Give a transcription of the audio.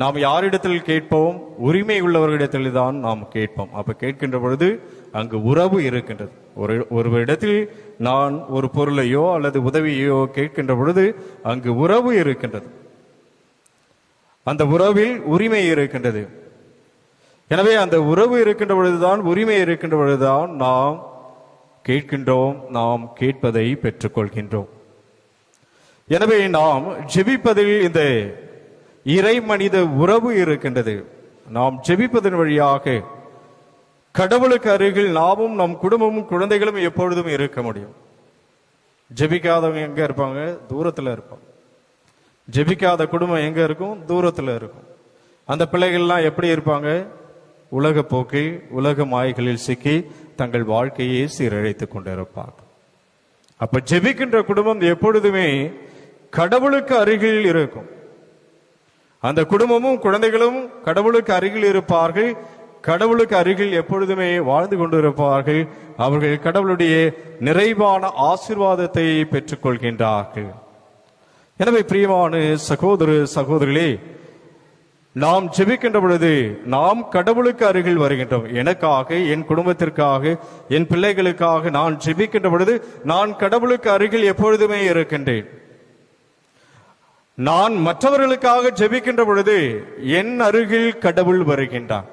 நாம் யாரிடத்தில் கேட்போம்? உரிமை உள்ளவர்களிடத்தில் தான் நாம் கேட்போம். அப்ப கேட்கின்ற பொழுது அங்கு உறவு இருக்கின்றது. ஒரு ஒருவரிடத்தில் நான் ஒரு பொருளையோ அல்லது உதவியோ கேட்கின்ற பொழுது அங்கு உறவு இருக்கின்றது. அந்த உறவில் உரிமை இருக்கின்றது. எனவே அந்த உறவு இருக்கின்ற பொழுதுதான் உரிமை இருக்கின்ற பொழுதுதான் நாம் கேட்கின்றோம் நாம் கேட்பதை பெற்றுக்கொள்கின்றோம். எனவே நாம் ஜெபிப்பதில் இந்த இறை மனித உறவு இருக்கின்றது. நாம் ஜெபிப்பதன் வழியாக கடவுளுக்கு அருகில் நாமும் நம் குடும்பமும் குழந்தைகளும் எப்பொழுதும் இருக்க முடியும். ஜெபிக்காதவங்க எங்க இருப்பாங்க? தூரத்துல இருப்பாங்க. ஜெபிக்காத குடும்பம் எங்க இருக்கும்? தூரத்துல இருக்கும். அந்த பிள்ளைகள்லாம் எப்படி இருப்பாங்க? உலக போக்கில் உலக மாய்களில் சிக்கி தங்கள் வாழ்க்கையை சீரழித்துக் கொண்டிருப்பாங்க. அப்ப ஜெபிக்கின்ற குடும்பம் எப்பொழுதுமே கடவுளுக்கு அருகில் இருக்கும். அந்த குடும்பமும் குழந்தைகளும் கடவுளுக்கு அருகில் இருப்பார்கள். கடவுளுக்கு அருகில் எப்பொழுதுமே வாழ்ந்து கொண்டிருப்பார்கள். அவர்கள் கடவுளுடைய நிறைவான ஆசீர்வாதத்தை பெற்றுக்கொள்கின்றார்கள். எனவே பிரியமான சகோதர சகோதரிகளே நாம் ஜெபிக்கின்ற பொழுது நாம் கடவுளுக்கு அருகில் வருகின்றோம். எனக்காக என் குடும்பத்திற்காக என் பிள்ளைகளுக்காக நான் ஜெபிக்கின்ற பொழுது நான் கடவுளுக்கு அருகில் எப்பொழுதுமே இருக்கின்றேன். நான் மற்றவர்களுக்காக ஜெபிக்கின்ற பொழுது என் அருகில் கடவுள் வருகின்றான்